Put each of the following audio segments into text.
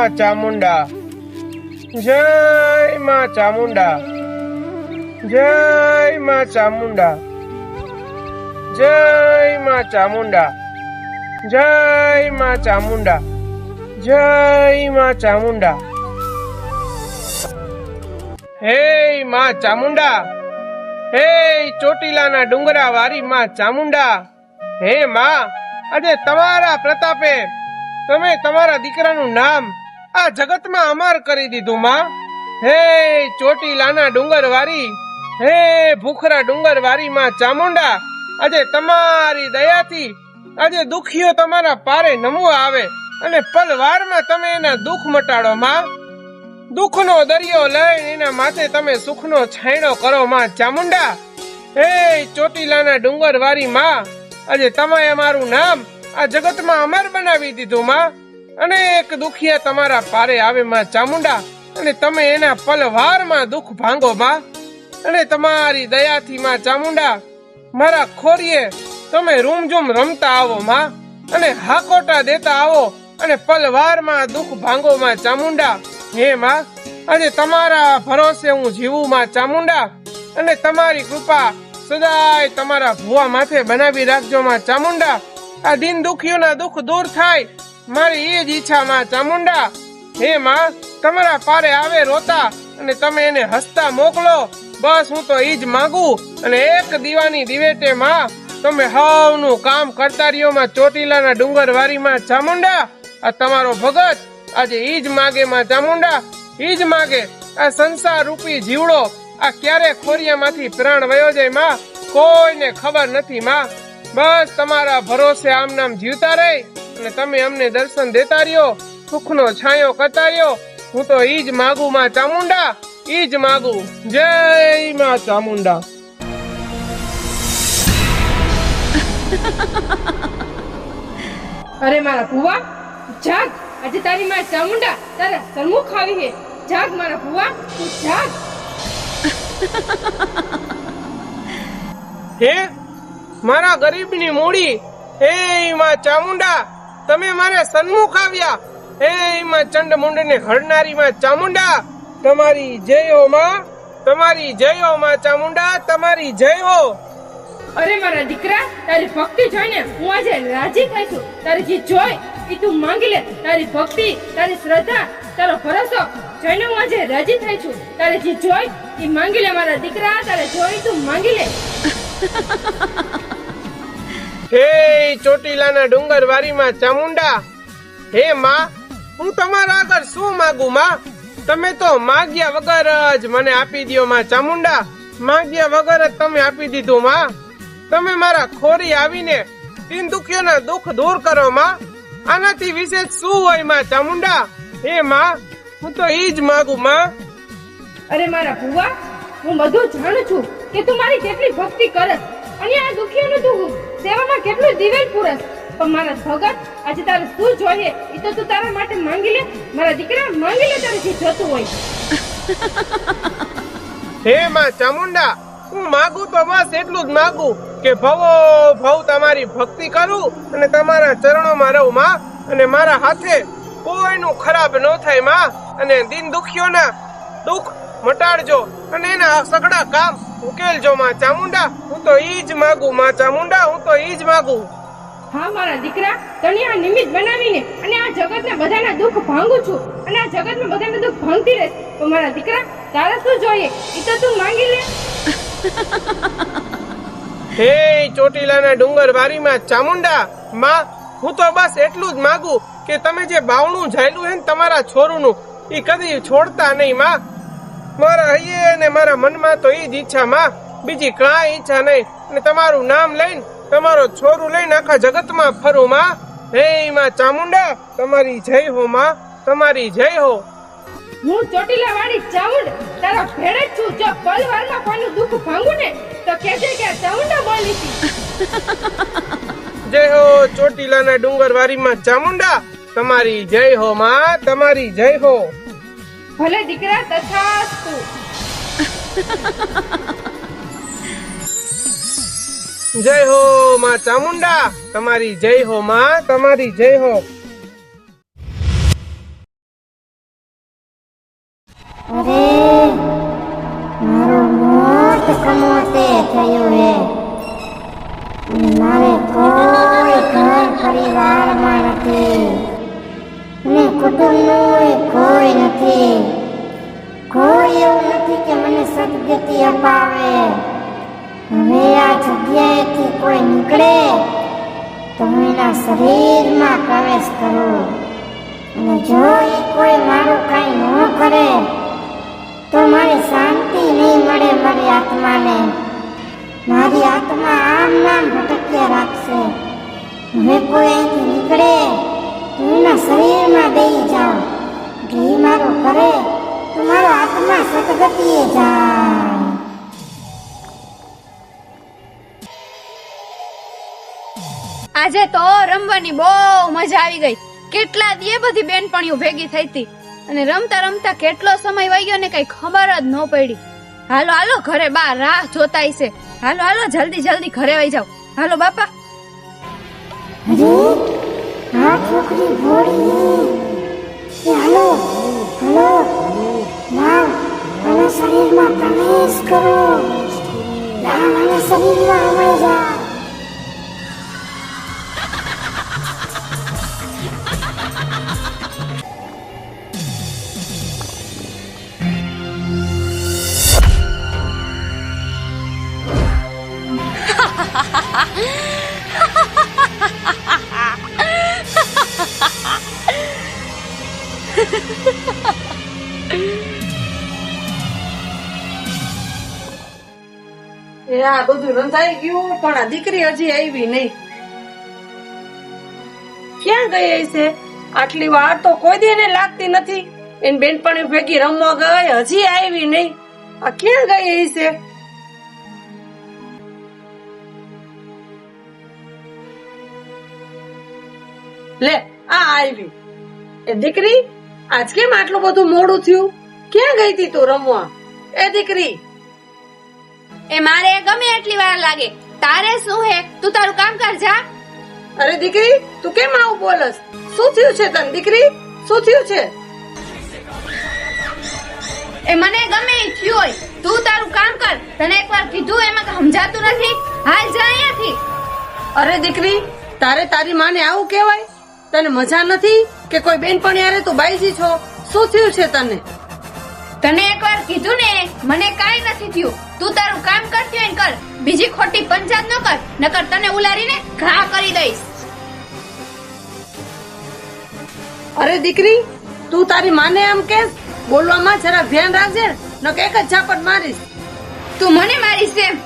માં ચામુંડા જય માં ચામુંડા જય માં ચામુંડા જય માં ચામુંડા જય માં ચામુંડા જય માં ચામુંડા હે માં ચામુંડા હે ચોટીલાના ડુંગરા વારી માં ચામુંડા હે માં, આજે તમારા પ્રતાપે તમે તમારા દીકરાનું નામ આ જગતમાં અમાર કરી દીધું, માં. હે ચોટીલાના ડુંગર વારી હે ભૂખરા ડુંગર વારી માં ચામુંડા, આજે તમારી દયાથી, આજે દુખીઓ તમારા પારે નમવા આવે અને પલવારમાં તમે એના દુઃખ મટાડો, માં. દુઃખનો દરિયો લઈને એના માથે તમે સુખનો છાંયડો કરો, માં ચામુંડા. હે ચોટીલાના ડુંગર વારી માં, આજે તમે અમારું નામ આ જગતમાં અમર બનાવી દીધું, માં. અનેક દુખિયા તમારા પારે આવે માં ચામુંડા, અને તમે એના પલવારમાં દુઃખ ભાંગો માં અને તમારી દયાથી માં ચામુંડા, મારા ખોરીએ, તમે રૂમઝૂમ રમતા આવો માં, અને હાકોટા દેતા આવો, અને પલવારમાં દુઃખ ભાંગો માં ચામુંડા. હે માં આજે તમારા ભરોસે હું જીવું માં ચામુંડા, અને તમારી કૃપા સદાય તમારા ભુવા માથે બનાવી રાખજો માં ચામુંડા. આ દિન દુખીઓના દુઃખ દૂર થાય મારી એ જ ઈચ્છા માં ચામુંડા હે માં, તમારા પારે આવે રોતા અને તમે એને હસતા મોકલો. બસ હું તો ઈ જ માંગુ. અને એક દીવાની દિવેટે માં તમે હવનું કામ કરતા રહ્યો માં ચોટીલાના ડુંગર વારીમાં ચામુંડા આ તમારો ભગત આજે ઈ જ માગે માં ચામુંડા ઈ જ માગે. આ સંસાર રૂપી જીવડો આ ક્યારે ખોરિયામાંથી પ્રાણ વયો જાય માં? કોઈને ખબર નથી, માં. બસ તમારા ભરોસે આમ નામ જીવતા રહે. અને તમે અમને દર્શન દેતા રહ્યો સુખનો છાંયો કરતા રહ્યો. હું તો ઈ જ માગું માં ચામુંડા. ઈ જ માગું. જય માં ચામુંડા. અરે મારા ભુવા જાગ. આજે તારી માં ચામુંડા તારા સન્મુખ આવી હે જાગ મારા ભુવા તું જાગ. હે? મારા ગરીબની મૂડી. હે માં ચામુંડા? તમે મારે સન્મુખ આવ્યા. હે એમાં ચંડ ને હરનારી માં ચામુંડા. તમારી જય હો માં તમારી જય હો માં ચામુંડા તમારી જય. હો અરે મારા દીકરા તારી ભક્તિ જોઈને હું આજે રાજી થઈ છું. તારી જે જોઈ એ તું માંગી લે. તારી ભક્તિ તારી શ્રદ્ધા તારો ભરોસો જોઈને હું આજે રાજી થઈ છું. તારે જે જોઈ એ માંગી લે મારા દીકરા. તારે જોઈ તું માંગી લે. હે ચોટીલાના ડુંગર વારીમાં ચામુંડા, હે માં, હું તમારા આગળ શું માગું, માં? તમે તો માગ્યા વગર જ મને આપી દો માં ચામુંડા. માગ્યા વગર જ તમે આપી દીધું, માં. તમે મારા ખોરી આવીને તીન દુખ્યોના દુઃખ દૂર કરો, માં. આનાથી વિશેષ શું હોય, માં ચામુંડા? હે, માં, હું તો ઈ જ માગું, માં. અરે, મારા ભુવા, હું બધું જાણું છું કે તું મારી કેટલી ભક્તિ કરસ અને આ દુખ્યોનું તું સેવામાં કેટલું દિવેલ પૂરસ પણ મારા ભગત, આજે તારે શું જોઈએ? એ તો તું તારા માટે માંગી લે. મારા દીકરા માંગી લે તારે જે જોતું હોય. હે માં ચામુંડા, હું માગું તો બસ એટલું જ માગું કે ભવો, ભવ તમારી ભક્તિ કરું અને તમારા ચરણોમાં રહું માં. અને મારા હાથે કોઈનું ખરાબ ન થાયમાં. અને દિન દુખ્યોના દુઃખ મટાડજો અને એના સગડા કામ ઉકેલજો માં ચામુંડા. હું તો ઈ જ માગું માં ચામુંડા હું તો ઈ જ માગું. હા મારા દીકરા તને આ નિમિત્ત બનાવીને અને આ જગતને બધાના દુઃખ ભાંગું છું. અને આ જગતને બધાના દુઃખ ભાંગતી રહેશ. તો મારા દીકરા તારે શું જોઈએ? એ તો તું માંગી લે. હે ચોટીલાના ડુંગર વારીમાં ચામુંડા. માં હું તો બસ એટલું જ માગું કે તમે જે બાવણું ઝાયલું હે ને તમારા છોરુનું એ કદી છોડતા નહીં માં. મારા હૈયે અને મારા મનમાં તો એ જ ઈચ્છા માં બીજી કાંઈ ઈચ્છા નહીં. અને તમારું નામ લઈને તમારો છોરું લઈને આખા જગતમાં ફરું માં. હે માં ચામુંડા તમારી જય હો માં તમારી જય હો. હું ચોટીલા વાળી ચામુંડ તારા ભેળે જ છું. જો પલવારમાં કોઈનું દુઃખ ભાંગું ને તો કહેજે કે ચામુંડા બોલી હતી જય હો ચોટીલાના ડુંગર વારીમાં ચામુંડા તમારી જય હો માં તમારી જય હો. ભલે દીકરા તથાસ્તુ જય હો માં ચામુંડા તમારી જય હો માં તમારી જય હો અરે મારો મોટ કમોતે થયો હે મારે કોઈ ઘર પરિવારમાં નથી ને કુટુંબનું કોઈ નથી કોઈ એવું નથી કે મને સદગતિ અપાવે હવે આ જગ્યાએથી કોઈ નીકળે તો હું એના શરીરમાં પ્રવેશ કરું અને જો એ કોઈ મારું કાંઈ ન કરે તો મારી શાંતિ નહીં મળે મારી આત્માને મારી આત્મા આમ નામ ભટક્યા રાખશે હવે કોઈ અહીંથી નીકળે તો એના શરીરમાં દઈ જાઓ એ કરે તમારો આત્મા સદગતિએ જાય. આજે તો રમવાની બહુ મજા આવી ગઈ. કેટલા દીએ બધી બેનપણીઓ ભેગી થઈ હતી અને રમતા રમતા કેટલો સમય વહી ગયો ને કઈ ખબર જ ન પડી. હાલો હાલો ઘરે બા રાહ જોતાય છે. હાલો હાલો જલ્દી જલ્દી ઘરે વહી જાઓ. હાલો બાપા. આ છોકરી ભોળી. એ હાલો હાલો લાવ આના શરીરમાં પ્રવેશ કરો લાવ આના શરીરમાં અમાઈ જા આ બધું રંધાઈ ગયું, પણ આ દીકરી હજી આવી નહીં. ક્યાં ગઈ હશે આટલી વાર તો કોઈ દી લાગતી નથી. એની બેનપણી ભેગી રમવા ગઈ, હજી આવી નહીં. આ ક્યાં ગઈ હશે લે, આ આવી. એ દીકરી? આજ કેમ આટલું બધું મોડું થયું? ક્યાં ગઈ તી તું રમવા? એ દીકરી. એ મારે ગમે એટલી વાર લાગે. તારે શું હે? તું તારું કામ કર જા. અરે દીકરી તું કેમ આવું બોલસ? શું થયું છે તને દીકરી? શું થયું છે? એ મને ગમે થયું હોય. તું તારું કામ કર. તને એકવાર કીધું એમાં સમજાતું નથી. હાલ જા અહીંયાથી. અરે દીકરી તારે તારી માને આવું કહેવાય? તને મજા નથી? કે કોઈ બેનપણી યારે તું બાઈજી છો? શું થયું છે તને? તને એકવાર કીધું ને મને કાઈ નથી થયું. તું તારું કામ કરતી હોય કર. બીજી ખોટી પંચાયત ન કર નકર તને ઉલારીને ઘા કરી દઈશ. અરે દીકરી તું તારી માને એમ કે બોલવામાં જરા ધ્યાન રાખજે ન કે એક જ ઝાપટ મારીશ. તું મને મારીશ એમ.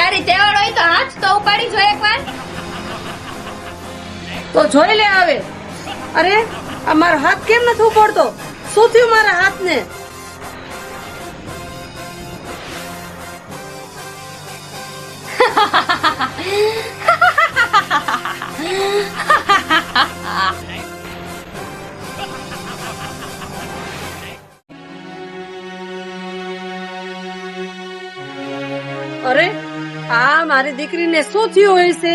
તારી તેવડ હોય તો હાથ તો ઉપાડી જો એકવાર. તો જોઈ લે આવે. અરે, આ મારો હાથ કેમ નથી ઉપડતો? શું થયું મારા હાથને? અરે, આ મારી દીકરીને શું થયું હોય છે?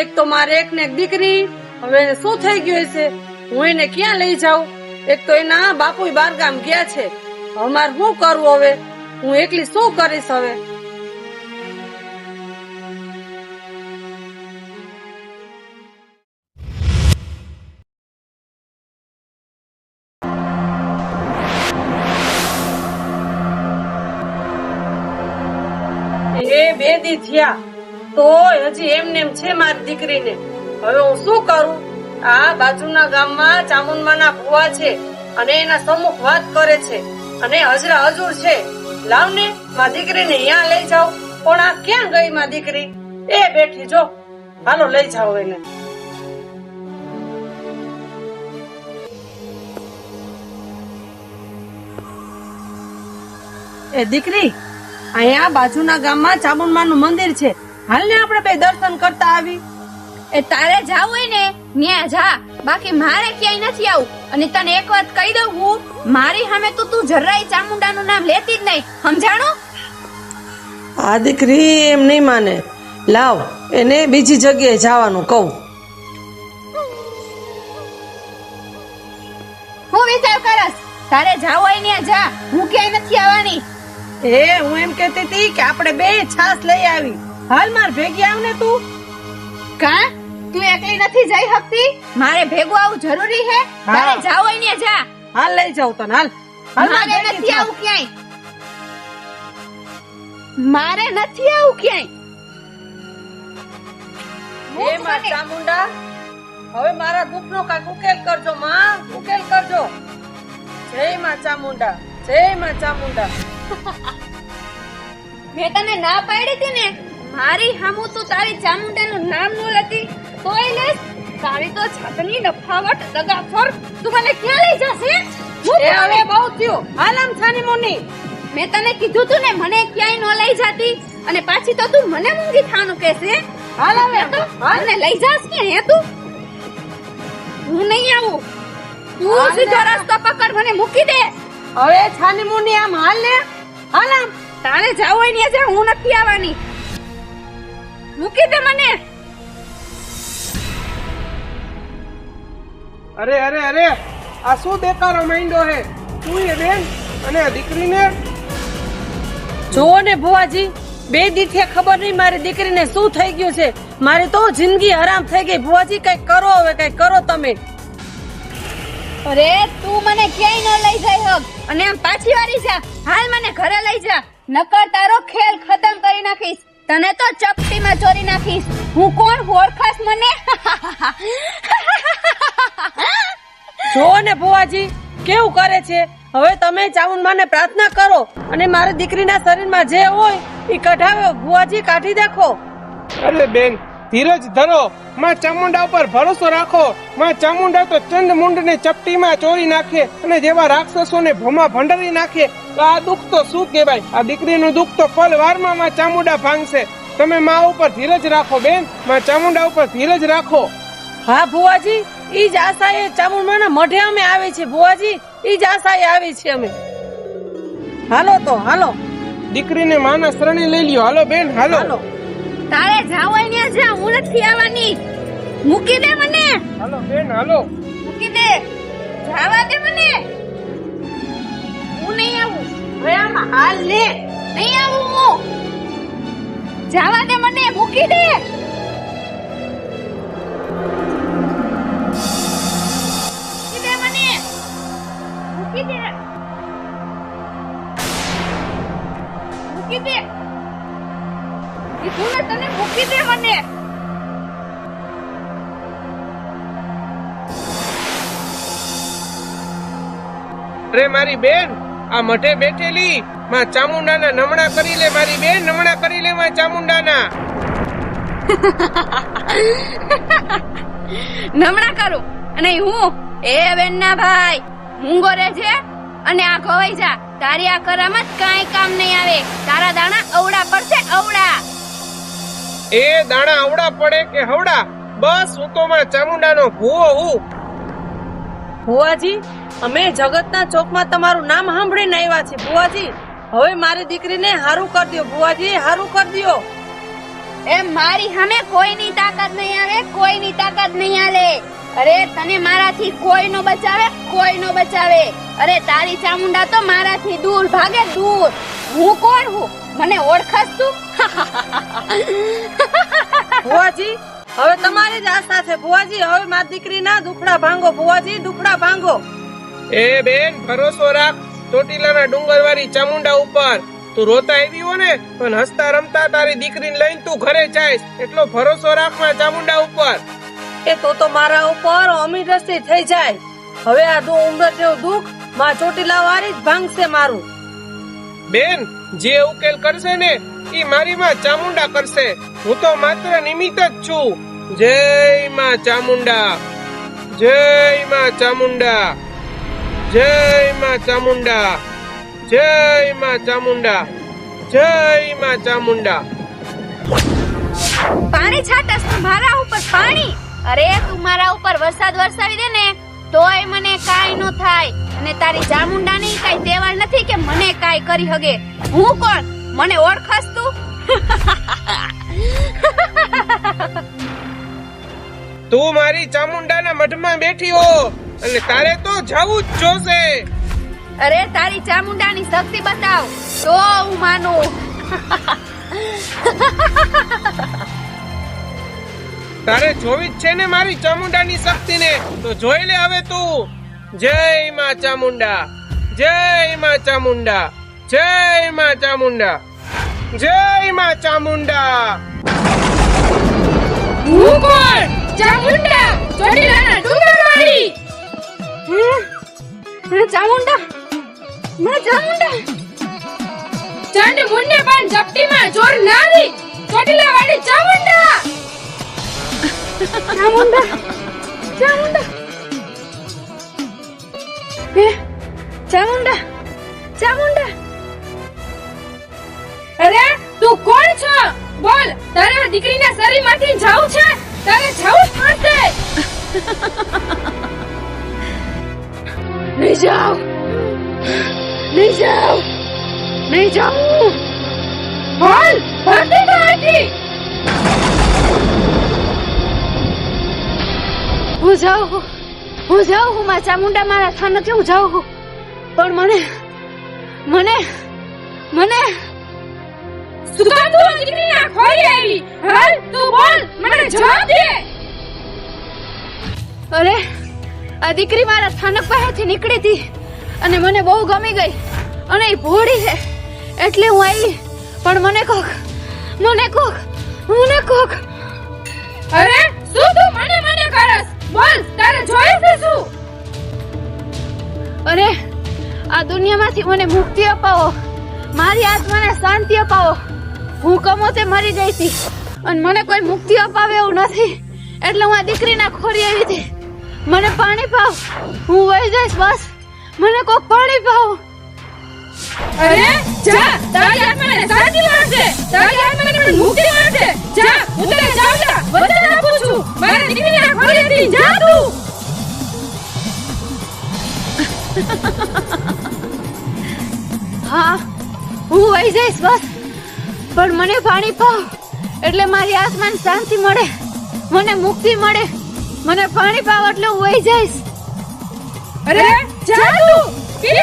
એક તો મારે એક ને એક દીકરી હવે એને શું થઈ ગયું હશે? હું એને ક્યાં લઈ જાઉં? એક તો એના બાપુ બાર ગામ ગયા છે. અમારે મારે શું કરવું હવે? હું એકલી શું કરીશ હવે? બે દી થયા. તોય હજી એમને એમ છે મારી દીકરીને. હવે હું શું કરું? આ બાજુના ગામમાં ચામુંડમાના ભુવા છે અને એના સમુખ વાત કરે છે અને હજરા હજુર છે. લાવ ને મારી દીકરીને અહીંયા લઈ જાઓ. પણ આ ક્યાં ગઈ મા દીકરી? એ બેઠી જો. હાલો, લઈ જાઓ એને. એ દીકરી, અહીંયા બાજુના ગામમાં ચામુંડમાનું મંદિર છે. હાલ ને આપણે બે દર્શન કરતા આવી. એ તારે જાવ હોય ને ન્યા જા. બાકી મારે ક્યાંય નથી આવું. અને તને એક વાત કહી દઉં હું મારી સામે તું તું જરાય ચામુંડાનું નામ લેતી જ નહીં. સમજાણું? આ દીકરી એમ નહીં માને. લાવ એને બીજી જગ્યાએ જવાનું કહું. હું વિચાર કરસ તારે જાવ હોય ને જા. હું ક્યાંય નથી આવવાની. એ હું એમ કહેતી હતી કે આપણે બે છાસ લઈ આવી. હાલ માર ભેગી આવ ને તું. કા? તું એકલી નથી જઈ શકતી? મારે ભેગું આવું જરૂરી છે તારે જાવ હોય જા. હાલ લઈ જાવ તને હાલ. હાલ મારે નથી આવું ક્યાંય. મારે નથી આવું ક્યાંય. એ માં ચામુંડા હવે મારા દુઃખનો કાંઈક ઉકેલ કરજો માં. ઉકેલ કરજો. જય માં ચામુંડા જય માં ચામુંડા મેં તને ના પાડી હતી ને? મારી હામું તું તારી ચામુંડાનું નામ નો લેતી. તોય લે તારી તો છતની નફાવટ દગાફોર તું મને ક્યાં લઈ જશે? એ હવે બહુ થયું. હાલ આમ છાની મુની. મેં તને કીધું તું ને મને ક્યાંય ન લઈ જાતી. અને પાછી તો તું મને મૂંગી થાનું કહેશે. હાલ હવે. તો મને લઈ જાસ કે હે તું? હું નહીં આવું. તું. સીધો રસ્તો પકડ મને મૂકી દે. હવે છાની મુની આમ હાલ ને. હાલ આમ. તારે જાવ હોય ને હું નથી આવવાની. મૂકી દે મને. અરે અરે અરે આ શું બેકારો માંડ્યો હે? તું એ બેન અને દીકરીને? જુઓ ને ભુવાજી બે દીઠે ખબર નહીં મારી દીકરીને શું થઈ ગયું છે. મારી તો જિંદગી હરામ થઈ ગઈ. ભુવાજી કઈ કરો હવે કઈ કરો તમે. અરે તું મને ક્યાંય ન લઈ જાય હક. અને આમ પાછી વાળી જા. હાલ મને ઘરે લઈ જા. નકર તારો ખેલ ખતમ કરી નાખીશ. તને તો ચપટીમાં ચોરી નાખીશ. હું કોણ? ઓળખાશ મને? જો ને ભુવાજી કેવું કરે છે? હવે તમે ચામુંડમાને પ્રાર્થના કરો અને મારી દીકરીના શરીરમાં જે હોય એ કઢાવ્યો ભુવાજી કાઢી દેખો. અરે બેન ધીરજ ધરો. માં ચામુંડા ઉપર ભરોસો રાખો. માં ચામુંડા તો ચંદ મુંડને ચપટીમાં ચોરી નાખે અને જેવા રાક્ષસોને ભોમાં ભંડરી નાખે. તો આ દુઃખ તો શું કહેવાય? આ દીકરીનું દુઃખ તો પલ વારમાં માં ચામુંડા ભાંગશે. તમે માં ઉપર ધીરજ રાખો બેન. માં ચામુંડા ઉપર ધીરજ રાખો. હા ભુવાજી ઈ જ આશાએ ચામુંડમાના મઢે અમે આવે છે. ભુવાજી ઈ જ આશાએ આવી છે અમે. હાલો તો હાલો. દીકરીને માના શરણે લઈ લ્યો. હાલો બેન હાલો. હાલો. તારે જાવ અહીંયા જા હું નથી આવવાની. મૂકી દે મને. હાલો બેન હાલો. મૂકી દે. જાવા દે મને. હું નહીં આવું. હવે આમાં હાલ લે. નહીં આવું હું. જાવા દે મને મૂકી દે. અરે મારી બેન આ મઠે બેઠેલી માં ચામુંડાના નમણા કરી લે મારી બેન નમણા કરી લે માં ચામુંડાના. નમણા કરું અને હું એ બેનના ભાઈ મૂંગો રે છે અને આ ખોવાઈ જા તારી આ કરામત કાંઈ કામ નહીં આવે તારા દાણા અવડા પડશે અવડા એ દાણા અવડા પડે કે હવડા બસ હું તો માં ચામુંડાનો ભૂવો હું. ભુવાજી અમે જગતના ચોકમાં તમારું નામ સાંભળીને આવ્યા છે ભુવાજી હવે મારી દીકરીને હારું કરી દો ભુવાજી હારું કરી દો એ મારી સામે કોઈની તાકાત નહીં આવે કોઈની તાકાત નહીં આલે અરે તને મારાથી કોઈ નો બચાવે કોઈ નો બચાવે. અરે તારી ચામુંડા તો મારાથી દૂર ભાગે દૂર. હું કોણ હું? મને ઓળખસ તું? ભુવાજી હવે તમારી જ આસ્થા છે ભુવાજી. હવે મારી દીકરીના દુખડા ભાંગો ભુવાજી દુખડા ભાંગો. એ બેન ભરોસો રાખ. ચોટીલાના ડુંગરવાળી ચામુંડા ઉપર. તું રોતા આવી હો ને પણ હસતા રમતા તારી દીકરીને લઈને તું ઘરે જાય. એટલો ભરોસો રાખ મારા ચામુંડા ઉપર. એ તો તો મારા ઉપર અમીર રસ્તી થઈ જાય. હવે આ દુ ઉંમર જેવું દુઃખમાં ચોટીલા વાળી જ ભાંગશે મારું. બેન જે ઉકેલ કરશે ને ઈ મારી માં ચામુંડા કરશે. હું તો માત્ર નિમિત્ત જ છું. જય માં ચામુંડા. જય માં ચામુંડા. જય માં ચામુંડા. જય માં ચામુંડા. જય માં ચામુંડા. પાણી છાટસ તું મારા ઉપર પાણી. અરે તું મારા ઉપર વરસાદ વરસાવી દે ને, તોય મને કાઈ નો થાય. અને તારી ચામુંડા ની કાઈ તેવડ નથી કે મને કાઈ કરી હગે. હું કોણ? મને ઓળખાસ તું? તું મારી ચામુંડાના મઠમાં બેઠી હો અને તારે તો જવું જ જોશે. અરે તારી ચામુંડાની શક્તિ બતાવ તો હું માનું. તારે જોવી જ છે ને મારી ચામુંડાની શક્તિને. તો જોઈ લે હવે તું. જય માં ચામુંડા જય માં ચામુંડા. જય માં ચામુંડા. જય માં ચામુંડા. હું કોણ ચામુંડા ચોટીલાના ડુંગરવાળી. ચામુંડા માં ચામુંડા. ચંડ મુન્ને પણ ઝપટીમાં જોર નારી ચોટીલાવાળી ચામુંડા. ચામુંડા ચામુંડા. ચામુંડા ચામુંડા. અરે તું કોણ છો? બોલ તારે આ દીકરીના શરીરમાંથી જાવું છે? તારે જાવું જ પડશે. નહીં જાઓ. નહીં જાઓ. નહીં જાઉં બોલ ભરતી તો હું જાઉં હું. હું જાઉં હું. મારા ચામુંડા મારા સ્થાનકે હું જાઉં. પણ મને મને મને કામ તું આ દીકરીના ખોરી આવી? હાલ તું બોલ મને જવાબ દે. અરે આ દીકરી મારા સ્થાનક પાસેથી નીકળી હતી અને મને બહુ ગમી ગઈ અને એ ભોળી છે. એટલે હું આવી પણ મને કોક મને કોક મને કોક. અરે શું તું મને મને કરસ? બોલ તારે જોઈએ છે શું? અરે આ દુનિયામાંથી મને મુક્તિ અપાવો. મારી આત્માને શાંતિ અપાવો. હું કમો તે મરી જઈતી. હતી અને મને કોઈ મુક્તિ અપાવે એવું નથી. એટલે હું આ દીકરીના ખોરી આવી હતી. મને પાણી પાવ. હું વહી જઈશ બસ. મને કોક પાણી પાવ. અરે જા. તારી આત્માને શાંતિ મળશે. તારી આત્માને મુક્તિ મળશે. જા હું તને ચાવલા વચન આપું છું. મારા દીકરીના હતી જા તું. હા હું વહી જઈશ બસ. પણ મને પાણી પાવ. એટલે મારી આત્માને શાંતિ મળે. મને મુક્તિ મળે. મને પાણી પાવ એટલે હું વહી જઈશ. અરે જા તું! પી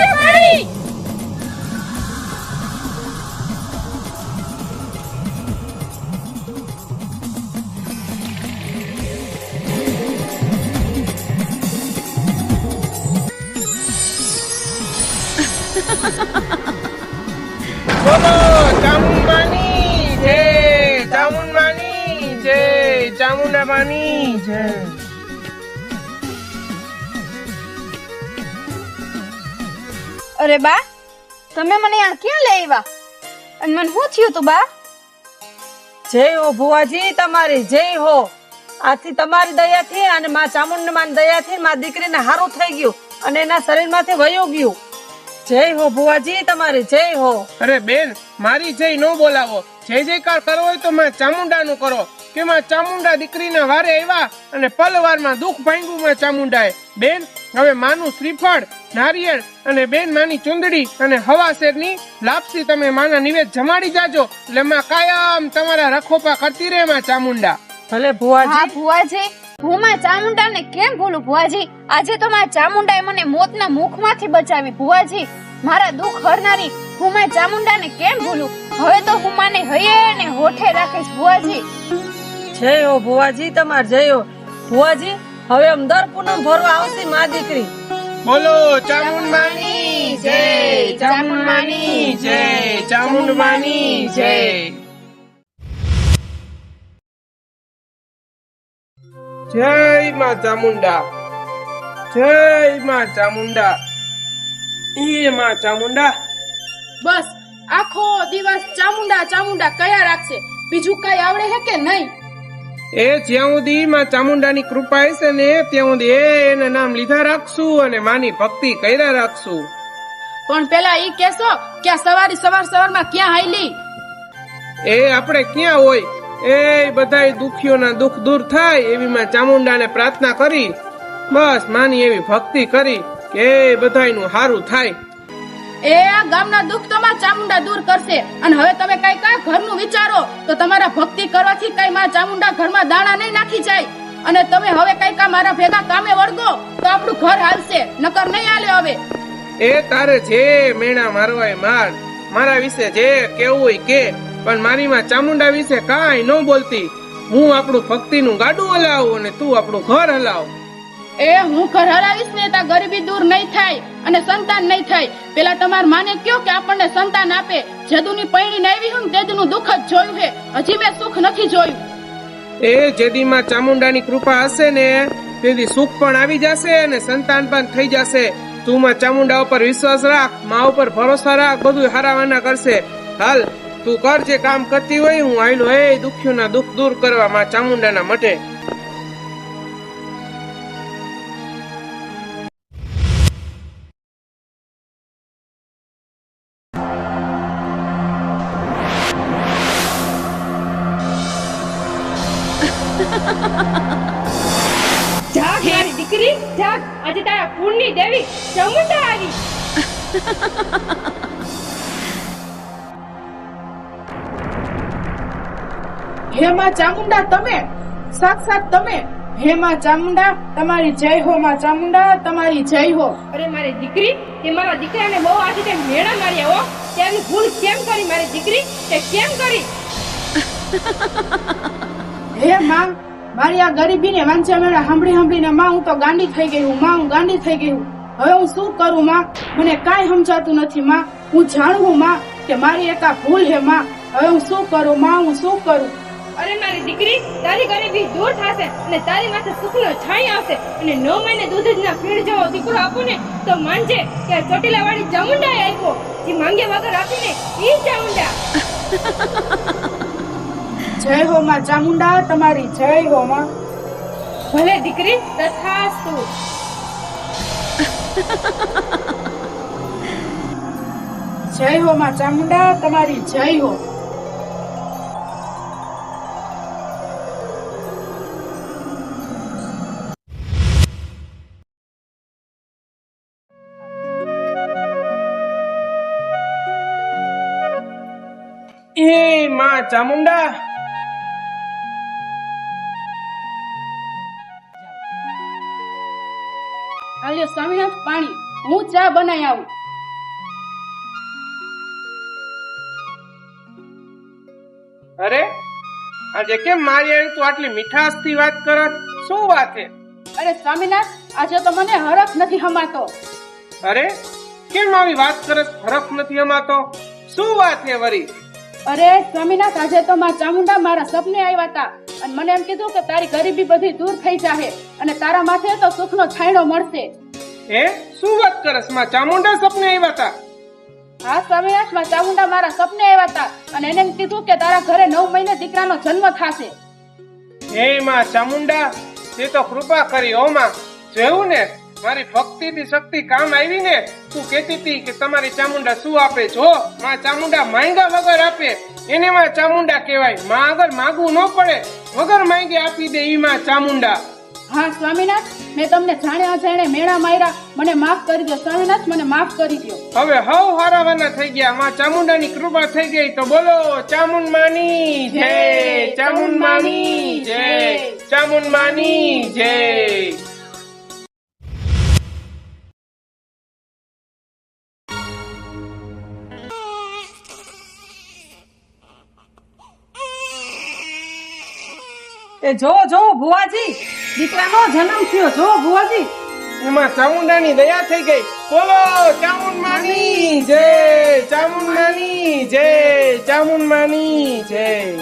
ha ha બોલો ચામુંડાની જય. અરે બા તમે મને આ ક્યાં લઈ આવ્યા? અને મને શું થયું તું બા? જય હો ભુવાજી તમારી જય હો. આથી તમારી દયાથી અને મા ચામુંડમાની દયાથી મા દીકરીને હારું થઈ ગયું અને એના શરીરમાંથી વયો ગયું. જય હો ભુવાજી તમારી જય હો. અરે બેન મારી જય નો બોલાવો. જય જયકાર કરવો હોય તો માં ચામુંડાનું કરો. કે માં ચામુંડા દીકરીના વારે આવ્યા અને પલવારમાં દુઃખ ભાંગ્યું માં ચામુંડાએ. બેન હવે માનું શ્રીફળ નારિયેળ અને બેન માની ચુંદડી અને હવાસેરની લાપસી તમે માના નિવેદ જમાડી જાજો. એટલે માં કાયમ તમારા રખોપા કરતી રહે માં ચામુંડા. ભલે હા ભુવાજી ભુવાજી. હું માં ચામુંડાને કેમ ભૂલું ભુવાજી? આજે તો માં ચામુંડાએ મને મોતના મુખમાંથી બચાવી ભુવાજી. મારા દુઃખ હરનારી હું માં ચામુંડાને કેમ ભૂલું? હવે તો હું માને હૈયે ને હોઠે રાખીશ ભુવાજી. જય હો ભુવાજી તમાર જય. હો ભુવાજી હવે આમ દર પૂનમ ભરવા આવશે મા દીકરી. બોલો ચામુંડમાની જય ચામુંડમાની જય ચામુંડમાની જય. જય માં ચામુંડા જય માં ચામુંડા એ માં ચામુંડા. બસ આખો દિવસ ચામુંડા ચામુંડા કયા રાખશે? બીજું કઈ આવડે છે કે નહીં? એ જ્યાં સુધી માં ચામુંડાની કૃપા હશે ને ત્યાં સુધી એ એના નામ લીધા રાખશું અને માની ભક્તિ કર્યા રાખશું. પણ પેલા ઈ કેસો કે સવારી સવાર સવારમાં ક્યાં હાઈલી એ આપણે ક્યાં હોય? એ બધાય દુખીઓના દુઃખ દૂર થાય એવી માં ચામુંડાને પ્રાર્થના કરી. બસ માની એવી ભક્તિ કરી કે એ બધાયનું સારું થાય. એ ગામના દુઃખ તો માં ચામુંડા દૂર કરશે. અને હવે તમે કઈ કઈ ઘરનું વિચારો, તો તમારા ભક્તિ કરવાથી કઈ મારા ચામુંડા ઘરમાં દાણા નહીં નાખી જાય. અને તમે હવે કઈ કા મારા ભેગા કામે વળગો, તો આપણું ઘર હાલશે. નકર નહીં હાલે હવે. એ તારે જે મેણા મારવાય માર. મારા વિશે જે કેવું કે, પણ મારી માં ચામુંડા વિશે કાંઈ ન બોલતી. હું આપણું ભક્તિનું ગાડું હલાવું અને તું આપણું ઘર હલાવ. એ હું ઘર હરાવીશ ને ત્યાં ગરીબી દૂર નહીં થાય અને સંતાન નહીં થાય. પેલા તમાર માને કયો કે આપણને સંતાન આપે. જદુની પૈણી આવી હું તેજનું દુઃખ જ જોયું છે હજી મેં સુખ નથી જોયું. એ જેદીમાં ચામુંડાની કૃપા હશે ને, તેથી સુખ પણ આવી જશે અને સંતાન પણ થઈ જશે. તું માં ચામુંડા ઉપર વિશ્વાસ રાખ, મા ઉપર ભરોસા રાખ બધું હારાવાના કરશે. હાલ, તું કર જે કામ કરતી હોય, હું આયલો એ દુખ્યુંના દુઃખ દૂર કરવા માં ચામુંડાના મઠે સાક્ષાત તમે હે માં ચામુંડા તમારી જય હો માં ચામુંડા તમારી જય હો. અરે મારી દીકરી તે મારા દીકરાને બહુ આજે તે મેળા માર્યા હો. તેની ભૂલ કેમ કરી મારી દીકરી? તે કેમ કરી? હે માં મારી આ ગરીબીને વાંચ્યા મેળા સાંભળી સાંભળીને માં હું તો ગાંડી થઈ ગઈ હું માં હું ગાંડી થઈ ગઈ હું. હવે હું શું કરું માં? મને કાંઈ સમજાતું નથી માં. હું જાણું માં કે મારી એક આ ભૂલ હે માં. હવે હું શું કરું માં? હું શું કરું? અરે મારી દીકરી તારી ગરીબી દૂર થશે અને તારી માથે સુખનો છાંય આવશે અને નવ મહિને દૂધ જ ના ફીણ જેવો દીકરો આપું ને તો માનજે કે ચોટીલા વાળી ચામુંડા આપ્યો. જે માંગે વગર આપીને ઈ ચામુંડા. જય હો માં ચામુંડા તમારી જય હો માં. ભલે દીકરી તથાસ્તુ. જય હો માં ચામુંડા તમારી જય હો. ચામુંડા. આલ્યો સ્વામિનાથ પાણી. હું ચા બનાવી આવું. અરે આજે કેમ મારી આવી તું આટલી મીઠાશથી વાત કરો શું વાત છે? અરે સ્વામિનાથ આજે તો મને હરખ નથી હમાતો. અરે કેમ આવી વાત કરત? હરખ નથી હમાતો? શું વાત છે વરી? અરે સ્વામિનાથ આજે તો માં ચામુંડા મારા સપને આવ્યા હતા અને મને એમ કીધું કે તારી ગરીબી બધી દૂર થઈ જાહે અને તારા માથે તો સુખનો છાંયડો મળશે. એ? શું વાત કરસ? માં ચામુંડા સપને આવ્યા હતા હા સ્વામિનાથમાં ચામુંડા મારા સપને આવ્યા હતા અને એને એમ કીધું કે તારા ઘરે નવ મહિને દીકરાનો જન્મ થશે. હે માં ચામુંડા તે તો કૃપા કરી ઓ માં. જોયું ને? મારી ભક્તિ થી શક્તિ કામ આવી ને તું કેતી હતી કે તમારી ચામુંડા શું આપે? જો માં ચામુંડા માંગ્યા વગર આપે. એને માં ચામુંડા કહેવાય. માં આગળ માગવું ન પડે. વગર માંગે આપી દે ઈ માં ચામુંડા. હા સ્વામીનાથ મેં તમને જાણે અજાણે મેળા માર્યા. મને માફ કરી દો સ્વામીનાથ મને માફ કરી દો. હવે હવ હારાવાના થઈ ગયા. માં ચામુંડાની કૃપા થઈ ગઈ. તો બોલો ચામુંડ માની જય. ચામુંડ માની જય. ચામુંડ માની જય. એ જો જો, ભુવાજી, દીકરાનો જન્મ થયો. જો, ભુવાજી. એમાં ચામુંડાની દયા થઈ ગઈ. બોલો, ચામુંડમાની જય ચામુંડાની જય, ચામુંડમાની જય.